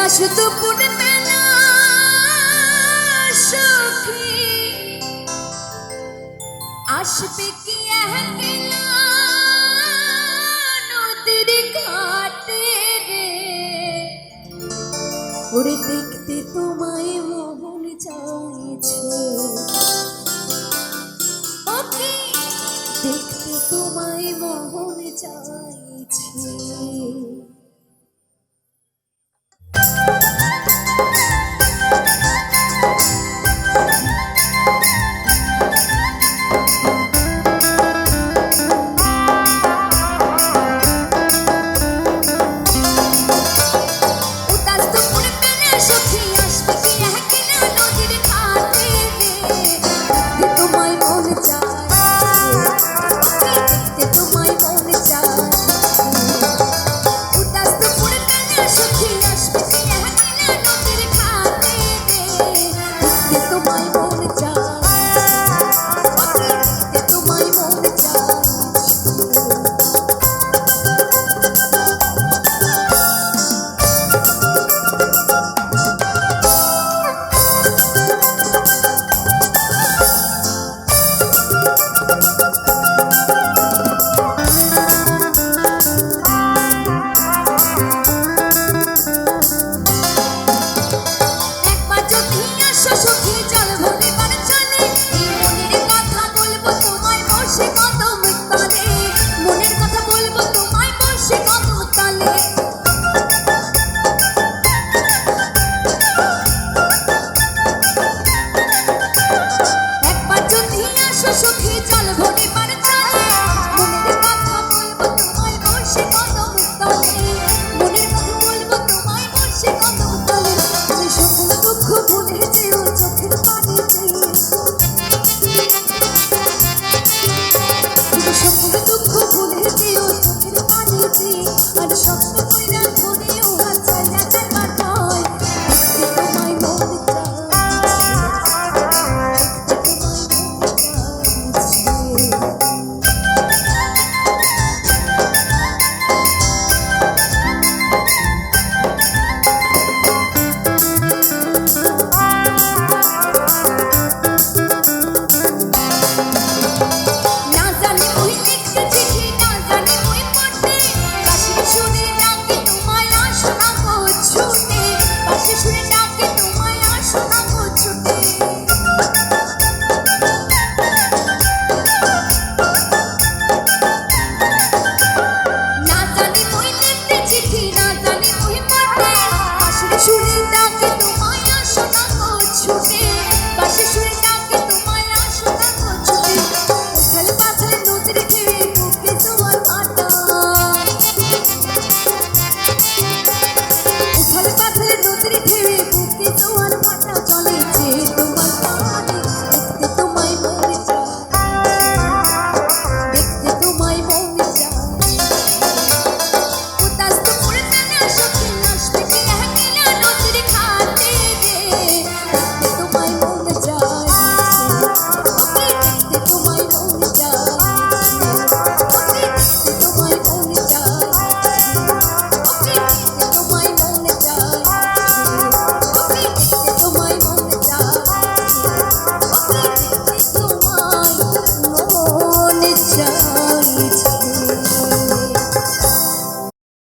আকাশ দুপুরবে না সখী। আসবে কি নদীর ঘাটে রে? ওরে দেখতে তোমায় মোহন চাইছে। দেখতে তোমায় মোহন চাই